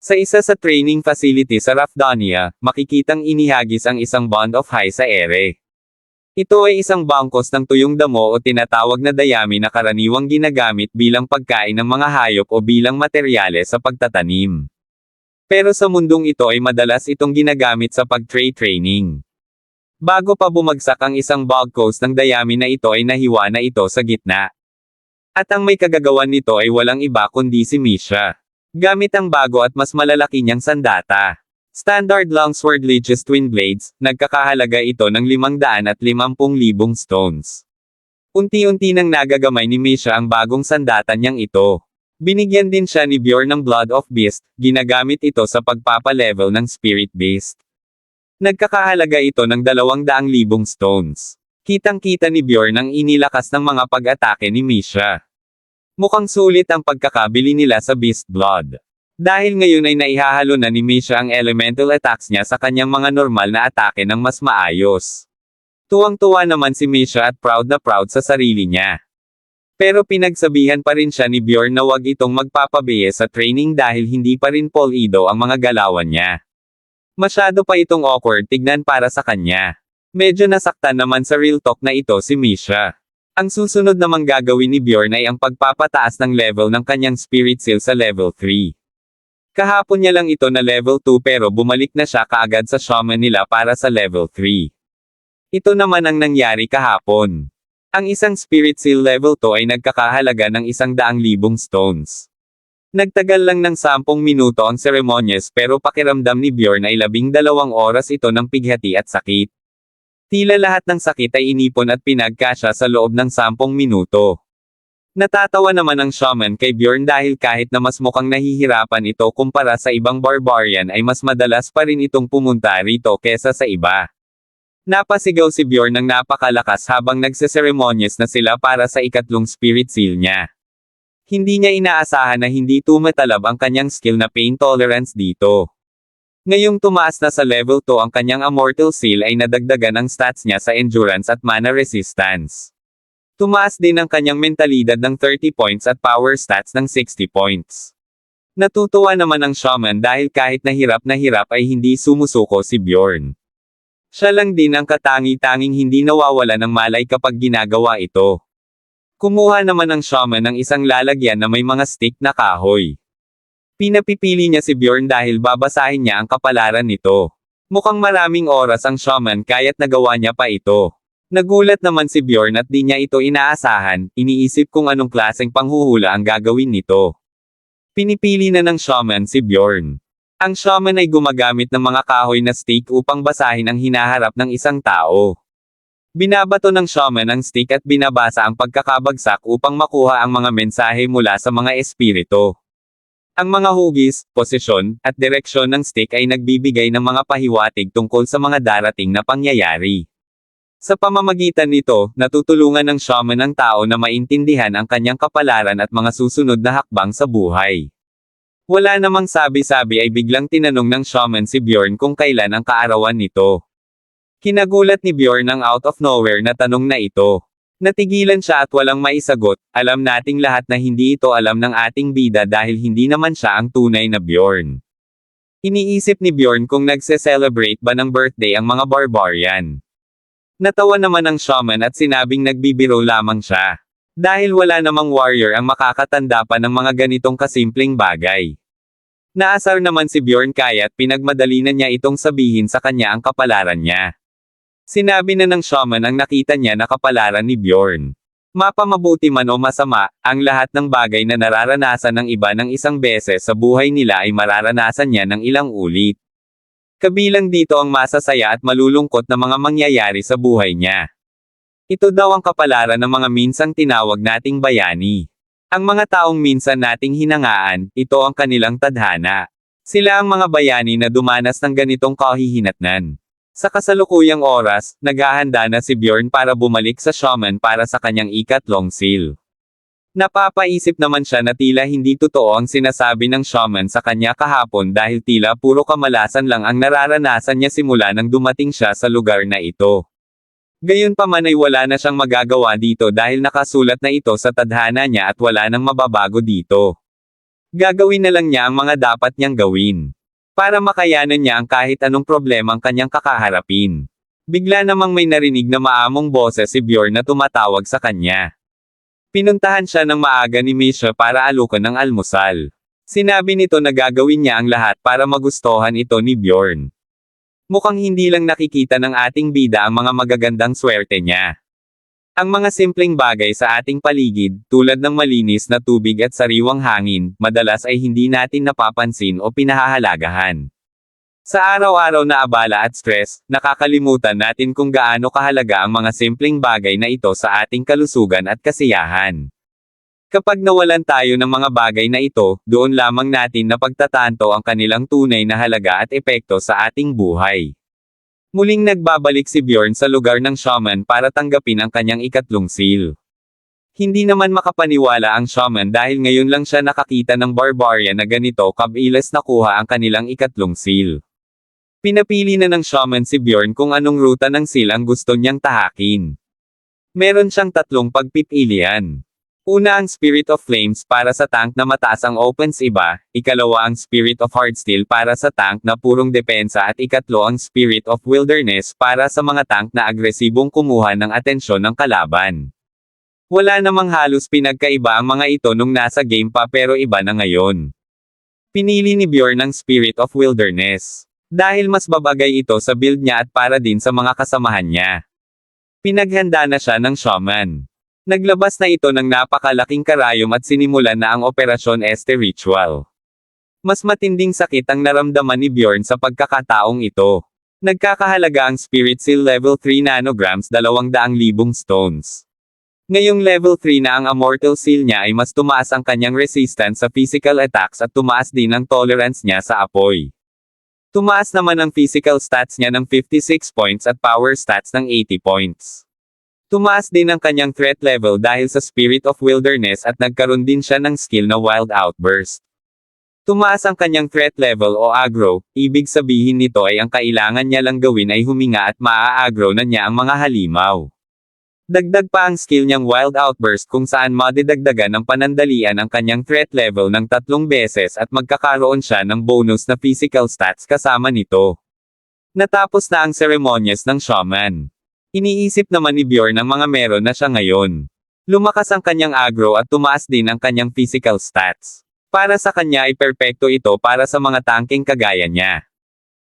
Sa isa sa training facility sa Rafdania, makikitang inihagis ang isang bond of high sa ere. Ito ay isang bangkos ng tuyong damo o tinatawag na dayami na karaniwang ginagamit bilang pagkain ng mga hayop o bilang materyales sa pagtatanim. Pero sa mundong ito ay madalas itong ginagamit sa pag-tray training. Bago pa bumagsak ang isang bangkos ng dayami na ito ay nahiwa na ito sa gitna. At ang may kagagawan nito ay walang iba kundi si Misha. Gamit ang bago at mas malalaki niyang sandata. Standard longsword leeches twin blades, nagkakahalaga ito ng 550,000 stones. Unti-unti nang nagagamay ni Misha ang bagong sandata niyang ito. Binigyan din siya ni Bjorn ng Blood of Beast, ginagamit ito sa pagpapalevel ng Spirit Beast. Nagkakahalaga ito ng 200,000 stones. Kitang-kita ni Bjorn ang inilakas ng mga pag-atake ni Misha. Mukhang sulit ang pagkakabili nila sa Beast Blood. Dahil ngayon ay naihahalo na ni Misha ang elemental attacks niya sa kanyang mga normal na atake ng mas maayos. Tuwang-tuwa naman si Misha at proud na proud sa sarili niya. Pero pinagsabihan pa rin siya ni Bjorn na wag itong magpapabiye sa training dahil hindi pa rin polido ang mga galawan niya. Masyado pa itong awkward tignan para sa kanya. Medyo nasaktan naman sa real talk na ito si Misha. Ang susunod namang gagawin ni Bjorn ay ang pagpapataas ng level ng kanyang spirit seal sa level 3. Kahapon niya lang ito na level 2 pero bumalik na siya kaagad sa shaman nila para sa level 3. Ito naman ang nangyari kahapon. Ang isang spirit seal level 2 ay nagkakahalaga ng isang daang libong stones. Nagtagal lang ng 10 minuto ang seremonyas pero pakiramdam ni Bjorn ay labing dalawang oras ito ng pighati at sakit. Tila lahat ng sakit ay inipon at pinagkasya sa loob ng 10 minuto. Natatawa naman ang shaman kay Bjorn dahil kahit na mas mukhang nahihirapan ito kumpara sa ibang barbarian ay mas madalas pa rin itong pumunta rito kesa sa iba. Napasigaw si Bjorn ng napakalakas habang nagseseremonyas na sila para sa ikatlong spirit seal niya. Hindi niya inaasahan na hindi tumatalab ang kanyang skill na pain tolerance dito. Ngayong tumaas na sa level 2 ang kanyang immortal seal ay nadagdagan ang stats niya sa endurance at mana resistance. Tumaas din ang kanyang mentalidad ng 30 points at power stats ng 60 points. Natutuwa naman ang shaman dahil kahit na hirap na hirap ay hindi sumusuko si Bjorn. Siya lang din ang katangi-tanging hindi nawawala ng malay kapag ginagawa ito. Kumuha naman ang shaman ng isang lalagyan na may mga stick na kahoy. Pinapipili niya si Bjorn dahil babasahin niya ang kapalaran nito. Mukhang maraming oras ang shaman kaya't nagawa niya pa ito. Nagulat naman si Bjorn at di niya ito inaasahan, iniisip kung anong klaseng panghuhula ang gagawin nito. Pinipili na ng shaman si Bjorn. Ang shaman ay gumagamit ng mga kahoy na stick upang basahin ang hinaharap ng isang tao. Binabato ng shaman ang stick at binabasa ang pagkakabagsak upang makuha ang mga mensahe mula sa mga espiritu. Ang mga hugis, posisyon, at direksyon ng stick ay nagbibigay ng mga pahiwatig tungkol sa mga darating na pangyayari. Sa pamamagitan nito, natutulungan ng shaman ang tao na maintindihan ang kanyang kapalaran at mga susunod na hakbang sa buhay. Wala namang sabi-sabi ay biglang tinanong ng shaman si Bjorn kung kailan ang kaarawan nito. Kinagulat ni Bjorn ang out of nowhere na tanong na ito. Natigilan siya at walang maisagot, alam nating lahat na hindi ito alam ng ating bida dahil hindi naman siya ang tunay na Bjorn. Iniisip ni Bjorn kung nagse-celebrate ba ng birthday ang mga barbarian. Natawa naman ang shaman at sinabing nagbibiro lamang siya. Dahil wala namang warrior ang makakatanda pa ng mga ganitong kasimpleng bagay. Naasar naman si Bjorn kaya't pinagmadali na niya itong sabihin sa kanya ang kapalaran niya. Sinabi na ng shaman ang nakita niya na kapalaran ni Bjorn. Mapamabuti man o masama, ang lahat ng bagay na nararanasan ng iba ng isang beses sa buhay nila ay mararanasan niya ng ilang ulit. Kabilang dito ang masasaya at malulungkot na mga mangyayari sa buhay niya. Ito daw ang kapalaran ng mga minsang tinawag nating bayani. Ang mga taong minsan nating hinangaan, ito ang kanilang tadhana. Sila ang mga bayani na dumanas ng ganitong kahihinatnan. Sa kasalukuyang oras, naghahanda na si Bjorn para bumalik sa shaman para sa kanyang ikatlong seal. Napapaisip naman siya na tila hindi totoo ang sinasabi ng shaman sa kanya kahapon dahil tila puro kamalasan lang ang nararanasan niya simula nang dumating siya sa lugar na ito. Gayunpaman ay wala na siyang magagawa dito dahil nakasulat na ito sa tadhana niya at wala nang mababago dito. Gagawin na lang niya ang mga dapat niyang gawin. Para makayanan niya ang kahit anong problemang kanyang kakaharapin. Bigla namang may narinig na maamong boses si Bjorn na tumatawag sa kanya. Pinuntahan siya ng maaga ni Misha para alukan ng almusal. Sinabi nito na gagawin niya ang lahat para magustuhan ito ni Bjorn. Mukhang hindi lang nakikita ng ating bida ang mga magagandang swerte niya. Ang mga simpleng bagay sa ating paligid, tulad ng malinis na tubig at sariwang hangin, madalas ay hindi natin napapansin o pinahahalagahan. Sa araw-araw na abala at stress, nakakalimutan natin kung gaano kahalaga ang mga simpleng bagay na ito sa ating kalusugan at kasiyahan. Kapag nawalan tayo ng mga bagay na ito, doon lamang natin napagtatanto ang kanilang tunay na halaga at epekto sa ating buhay. Muling nagbabalik si Bjorn sa lugar ng shaman para tanggapin ang kanyang ikatlong seal. Hindi naman makapaniwala ang shaman dahil ngayon lang siya nakakita ng barbarian na ganito kabilis nakuha ang kanilang ikatlong seal. Pinapili na ng shaman si Bjorn kung anong ruta ng seal ang gusto niyang tahakin. Meron siyang tatlong pagpipilian. Una ang Spirit of Flames para sa tank na mataas ang opens iba, ikalawa ang Spirit of Hardsteel para sa tank na purong depensa at ikatlo ang Spirit of Wilderness para sa mga tank na agresibong kumuha ng atensyon ng kalaban. Wala namang halos pinagkaiba ang mga ito nung nasa game pa pero iba na ngayon. Pinili ni Bjorn ang Spirit of Wilderness. Dahil mas babagay ito sa build niya at para din sa mga kasamahan niya. Pinaghanda na siya ng shaman. Naglabas na ito ng napakalaking karayom at sinimulan na ang Operasyon Este Ritual. Mas matinding sakit ang naramdaman ni Bjorn sa pagkakataong ito. Nagkakahalaga ang Spirit Seal Level 3 nanograms 200,000 stones. Ngayong level 3 na ang Immortal Seal niya ay mas tumaas ang kanyang resistance sa physical attacks at tumaas din ang tolerance niya sa apoy. Tumaas naman ang physical stats niya ng 56 points at power stats ng 80 points. Tumaas din ang kanyang threat level dahil sa Spirit of Wilderness at nagkaroon din siya ng skill na Wild Outburst. Tumaas ang kanyang threat level o aggro, ibig sabihin nito ay ang kailangan niya lang gawin ay huminga at maa-aggro na niya ang mga halimaw. Dagdag pa ang skill niyang Wild Outburst kung saan madidagdagan ng panandalian ang kanyang threat level ng tatlong beses at magkakaroon siya ng bonus na physical stats kasama nito. Natapos na ang seremonyas ng shaman. Iniisip naman ni Bjorn ang mga meron na siya ngayon. Lumakas ang kanyang aggro at tumaas din ang kanyang physical stats. Para sa kanya ay perpekto ito para sa mga tangking kagaya niya.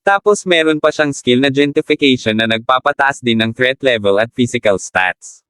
Tapos meron pa siyang skill na gentification na nagpapataas din ng threat level at physical stats.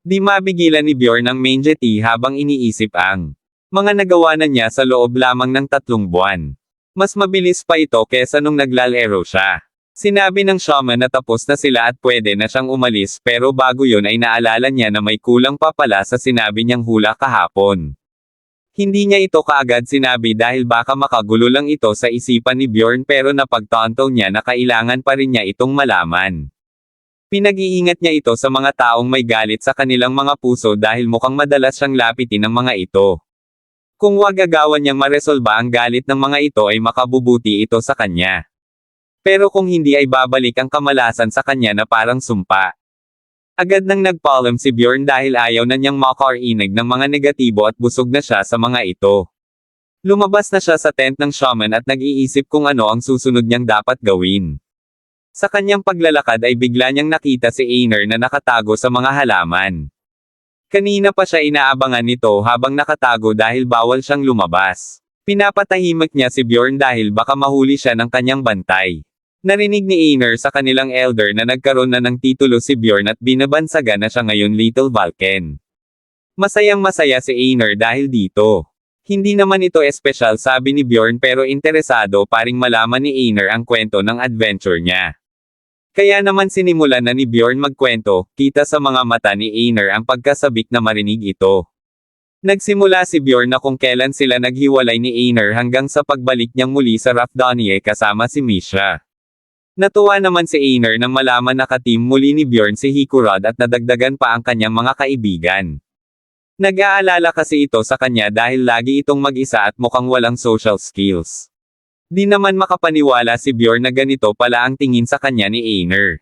Di mabigilan ni Bjorn ang main jetty habang iniisip ang mga nagawa na niya sa loob lamang ng tatlong buwan. Mas mabilis pa ito kesa nung naglalero siya. Sinabi ng shaman na tapos na sila at pwede na siyang umalis pero bago yun ay naalala niya na may kulang pa pala sa sinabi niyang hula kahapon. Hindi niya ito kaagad sinabi dahil baka makagulo lang ito sa isipan ni Bjorn pero napagtanto niya na kailangan pa rin niya itong malaman. Pinag-iingat niya ito sa mga taong may galit sa kanilang mga puso dahil mukhang madalas siyang lapitin ng mga ito. Kung wag agawan niyang maresolba ang galit ng mga ito ay makabubuti ito sa kanya. Pero kung hindi ay babalik ang kamalasan sa kanya na parang sumpa. Agad nang nagpalm si Bjorn dahil ayaw na niyang makarinig ng mga negatibo at busog na siya sa mga ito. Lumabas na siya sa tent ng shaman at nag-iisip kung ano ang susunod niyang dapat gawin. Sa kanyang paglalakad ay bigla niyang nakita si Ainer na nakatago sa mga halaman. Kanina pa siya inaabangan nito habang nakatago dahil bawal siyang lumabas. Pinapatahimik niya si Bjorn dahil baka mahuli siya ng kanyang bantay. Narinig ni Ainer sa kanilang elder na nagkaroon na ng titulo si Bjorn at binabansaga na siya ngayon Little Vulcan. Masayang masaya si Ainer dahil dito. Hindi naman ito espesyal sabi ni Bjorn pero interesado paring malaman ni Ainer ang kwento ng adventure niya. Kaya naman sinimulan na ni Bjorn magkwento, kita sa mga mata ni Ainer ang pagkasabik na marinig ito. Nagsimula si Bjorn na kung kailan sila naghiwalay ni Ainer hanggang sa pagbalik niyang muli sa Rafdanie kasama si Misha. Natuwa naman si Ainer nang malaman na katim muli ni Bjorn si Hikurod at nadagdagan pa ang kanyang mga kaibigan. Nag-aalala kasi ito sa kanya dahil lagi itong mag-isa at mukhang walang social skills. Di naman makapaniwala si Bjorn na ganito pala ang tingin sa kanya ni Ainer.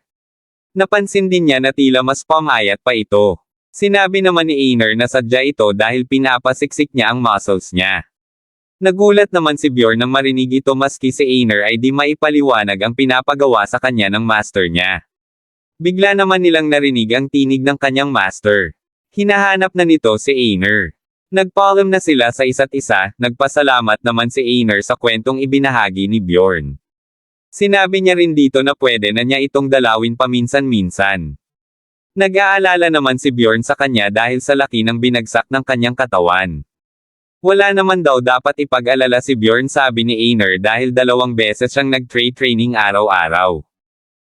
Napansin din niya na tila mas pamayat pa ito. Sinabi naman ni Ainer na sadya ito dahil pinapasiksik niya ang muscles niya. Nagulat naman si Bjorn nang marinig ito maski si Einar ay di maipaliwanag ang pinapagawa sa kanya ng master niya. Bigla naman nilang narinig ang tinig ng kanyang master. Hinahanap na nito si Einar. Nagpaalam na sila sa isa't isa, nagpasalamat naman si Einar sa kwentong ibinahagi ni Bjorn. Sinabi niya rin dito na pwede na niya itong dalawin paminsan-minsan. Nag-aalala naman si Bjorn sa kanya dahil sa laki ng binagsak ng kanyang katawan. Wala naman daw dapat ipag-alala si Bjorn sabi ni Einar dahil dalawang beses siyang nag-trade training araw-araw.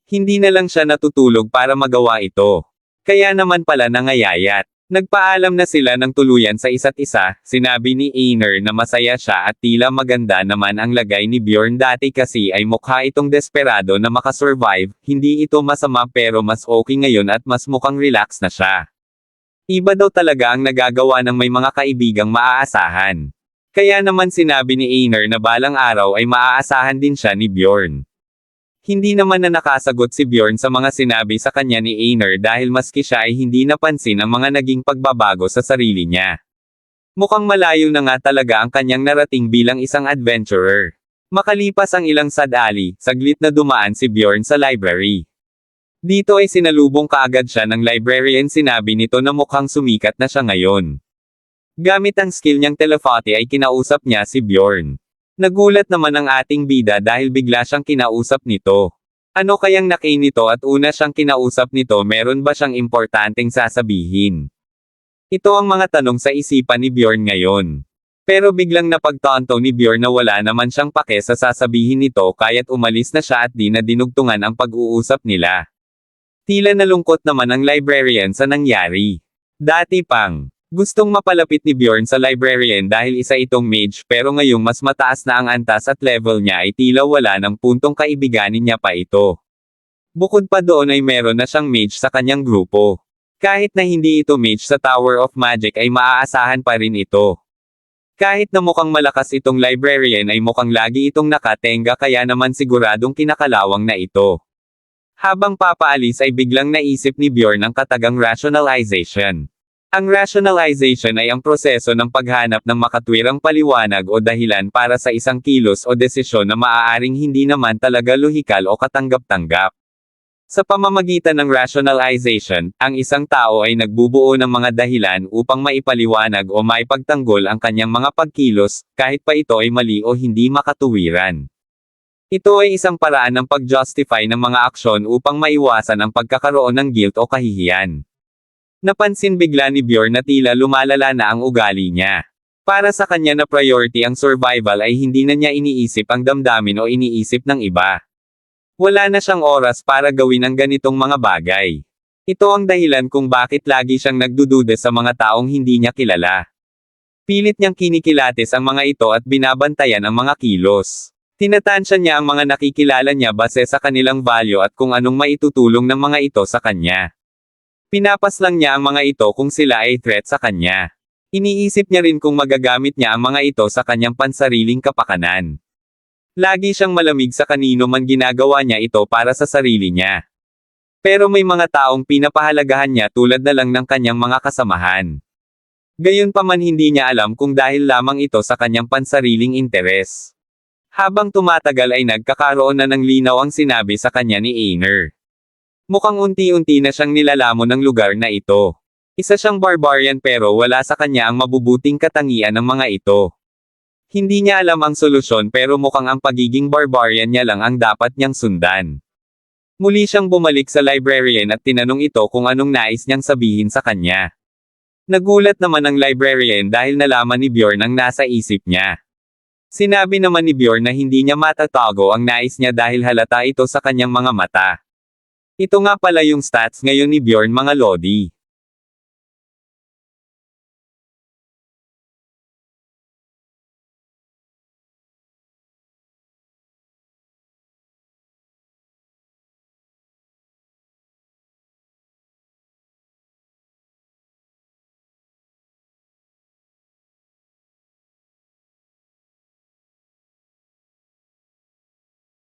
Hindi na lang siya natutulog para magawa ito. Kaya naman pala nangayayat. Nagpaalam na sila ng tuluyan sa isa't isa, sinabi ni Einar na masaya siya at tila maganda naman ang lagay ni Bjorn dati kasi ay mukha itong desperado na makasurvive, hindi ito masama pero mas okay ngayon at mas mukhang relax na siya. Iba daw talaga ang nagagawa ng may mga kaibigang maaasahan. Kaya naman sinabi ni Einar na balang araw ay maaasahan din siya ni Bjorn. Hindi naman na nakasagot si Bjorn sa mga sinabi sa kanya ni Einar dahil maski siya ay hindi napansin ang mga naging pagbabago sa sarili niya. Mukhang malayo na nga talaga ang kanyang narating bilang isang adventurer. Makalipas ang ilang sadali, saglit na dumaan si Bjorn sa library. Dito ay sinalubong kaagad siya ng librarian sinabi nito na mukhang sumikat na siya ngayon. Gamit ang skill niyang telepathy ay kinausap niya si Bjorn. Nagulat naman ang ating bida dahil bigla siyang kinausap nito. Ano kayang naki nito at una siyang kinausap nito meron ba siyang importanteng sasabihin? Ito ang mga tanong sa isipan ni Bjorn ngayon. Pero biglang napagtanto ni Bjorn na wala naman siyang pake sa sasabihin nito kaya't umalis na siya at di na dinugtungan ang pag-uusap nila. Tila nalungkot naman ang librarian sa nangyari. Dati pang, gustong mapalapit ni Bjorn sa librarian dahil isa itong mage pero ngayong mas mataas na ang antas at level niya ay tila wala ng puntong kaibiganin niya pa ito. Bukod pa doon ay meron na siyang mage sa kanyang grupo. Kahit na hindi ito mage sa Tower of Magic ay maaasahan pa rin ito. Kahit na mukhang malakas itong librarian ay mukhang lagi itong nakatenga kaya naman siguradong kinakalawang na ito. Habang papaalis ay biglang naisip ni Bjorn ang katagang rationalization. Ang rationalization ay ang proseso ng paghanap ng makatwirang paliwanag o dahilan para sa isang kilos o desisyon na maaaring hindi naman talaga lohikal o katanggap-tanggap. Sa pamamagitan ng rationalization, ang isang tao ay nagbubuo ng mga dahilan upang maipaliwanag o maipagtanggol ang kanyang mga pagkilos, kahit pa ito ay mali o hindi makatuwiran. Ito ay isang paraan ng pag-justify ng mga aksyon upang maiwasan ang pagkakaroon ng guilt o kahihiyan. Napansin bigla ni Bjorn na tila lumalala na ang ugali niya. Para sa kanya na priority ang survival ay hindi na niya iniisip ang damdamin o iniisip ng iba. Wala na siyang oras para gawin ang ganitong mga bagay. Ito ang dahilan kung bakit lagi siyang nagdududa sa mga taong hindi niya kilala. Pilit niyang kinikilatis ang mga ito at binabantayan ang mga kilos. Tinatansya niya ang mga nakikilala niya base sa kanilang value at kung anong maitutulong ng mga ito sa kanya. Pinapas lang niya ang mga ito kung sila ay threat sa kanya. Iniisip niya rin kung magagamit niya ang mga ito sa kanyang pansariling kapakanan. Lagi siyang malamig sa kanino man ginagawa niya ito para sa sarili niya. Pero may mga taong pinapahalagahan niya tulad na lang ng kanyang mga kasamahan. Gayunpaman hindi niya alam kung dahil lamang ito sa kanyang pansariling interes. Habang tumatagal ay nagkakaroon na ng linaw ang sinabi sa kanya ni Einar. Mukhang unti-unti na siyang nilalamon ng lugar na ito. Isa siyang barbarian pero wala sa kanya ang mabubuting katangian ng mga ito. Hindi niya alam ang solusyon pero mukhang ang pagiging barbarian niya lang ang dapat niyang sundan. Muli siyang bumalik sa librarian at tinanong ito kung anong nais niyang sabihin sa kanya. Nagulat naman ang librarian dahil nalaman ni Bjorn ang nasa isip niya. Sinabi naman ni Bjorn na hindi niya matatago ang nais niya dahil halata ito sa kanyang mga mata. Ito nga pala yung stats ngayon ni Bjorn mga Lodi.